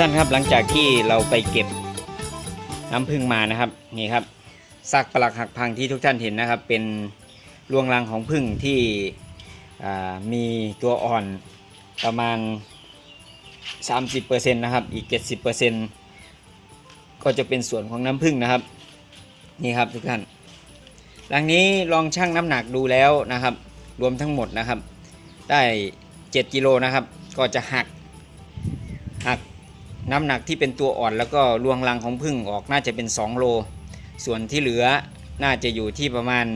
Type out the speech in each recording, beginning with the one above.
ท่านครับหลังจากที่เราไปเก็บน้ำผึ้งมานะครับนี่ครับซากปลักหักพังที่ทุกท่านเห็นนะครับ เป็นรวงรังของผึ้งที่มีตัวอ่อนประมาณ 30%นะครับอีก 70%ก็จะเป็นส่วนของน้ำผึ้งนะครับนี่ครับทุกท่านหลังนี้ลองชั่งน้ำหนักดูแล้วนะครับ รวมทั้งหมดนะครับ ได้ 7กิโลนะครับ ก็จะหักหัก น้ำหนักที่เป็นตัวอ่อนแล้วก็รวงรังของพึ่งออกน่าจะเป็น 2 โล ส่วนที่เหลือน่าจะอยู่ที่ประมาณ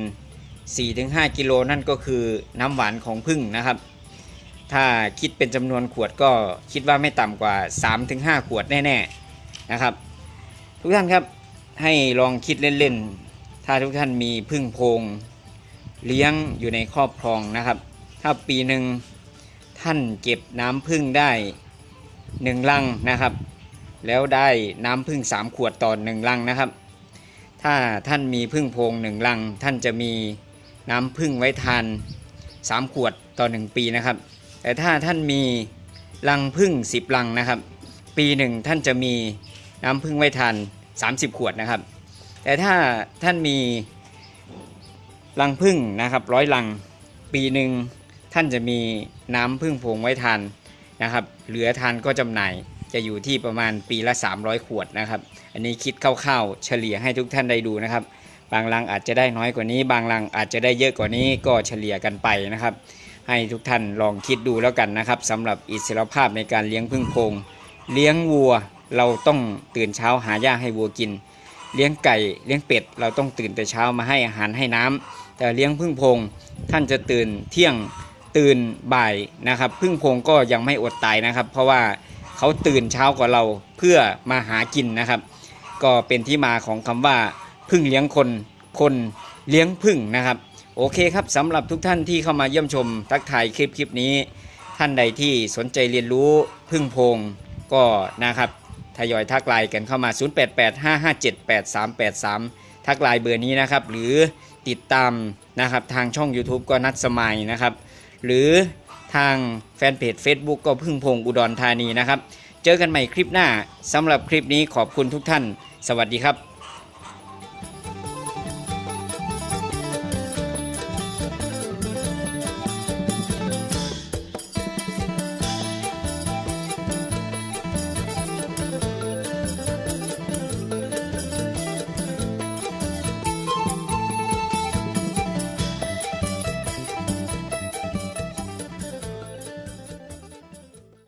4-5 กิโลนั่นก็คือน้ำหวานของพึ่งนะครับ ถ้าคิดเป็นจำนวนขวดก็คิดว่าไม่ต่ำกว่า 3-5 ขวดแน่ๆนะครับ ทุกท่านครับให้ลองคิดเล่นๆ ถ้าทุกท่านมีพึ่งโพง เลี้ยงอยู่ในครอบครองนะครับ ถ้าปีหนึ่งท่านเก็บน้ำพึ่งได้ หนึ่งลังนะครับ แล้วได้น้ำพึ่งสามขวดต่อหนึ่งลังนะครับ ถ้าท่านมีพึ่งโพงหนึ่งลัง ท่านจะมีน้ำพึ่งไว้ทานสามขวดต่อหนึ่งปีนะครับ แต่ถ้าท่านมีลังพึ่งสิบลังนะครับ ปีหนึ่งท่านจะมีน้ำพึ่งไว้ทาน 30 ขวดนะครับ แต่ถ้าท่านมีลังพึ่งนะครับร้อยลัง ปีหนึ่งท่านจะมีน้ำพึ่งโพงไว้ทาน นะครับเหลือทานก็จำหน่ายจะอยู่ที่ประมาณปีละ 300 ขวดนะครับ อันนี้คิดคร่าวๆเฉลี่ยให้ทุกท่านได้ดูนะครับ บางรังอาจจะได้น้อยกว่านี้ บางรังอาจจะได้เยอะกว่านี้ก็เฉลี่ยกันไปนะครับ ให้ทุกท่านลองคิดดูแล้วกันนะครับสำหรับอิสรภาพในการเลี้ยงพึ่งโพงเลี้ยงวัวเราต้องตื่นเช้าหาหญ้าให้วัวกิน เลี้ยงไก่เลี้ยงเป็ด เราต้องตื่นแต่เช้ามาให้อาหารให้น้ำแต่เลี้ยงพึ่งพงท่านจะตื่นเที่ยง ตื่นบ่ายนะครับ พึ่งพงก็ยังไม่อดตายนะครับ เพราะว่าเขาตื่นเช้ากว่าเราเพื่อมาหากินนะครับ ก็เป็นที่มาของคำว่าพึ่งเลี้ยงคนคนเลี้ยงพึ่งนะครับ โอเคครับสำหรับทุกท่านที่เข้ามาเยี่ยมชมทักทายคลิปคลิปนี้ ท่านใดที่สนใจเรียนรู้พึ่งพงก็นะครับทยอยทักไลน์กันเข้ามา 0885578383 ทักไลน์เบอร์นี้นะครับ หรือติดตามนะครับทางช่อง YouTube ก็นัดสมัยนะครับ หรือทางแฟนเพจ Facebook ก็พึ่งพงอุดรธานีนะครับ เจอกันใหม่คลิปหน้าสำหรับคลิปนี้ขอบคุณทุกท่าน สวัสดีครับ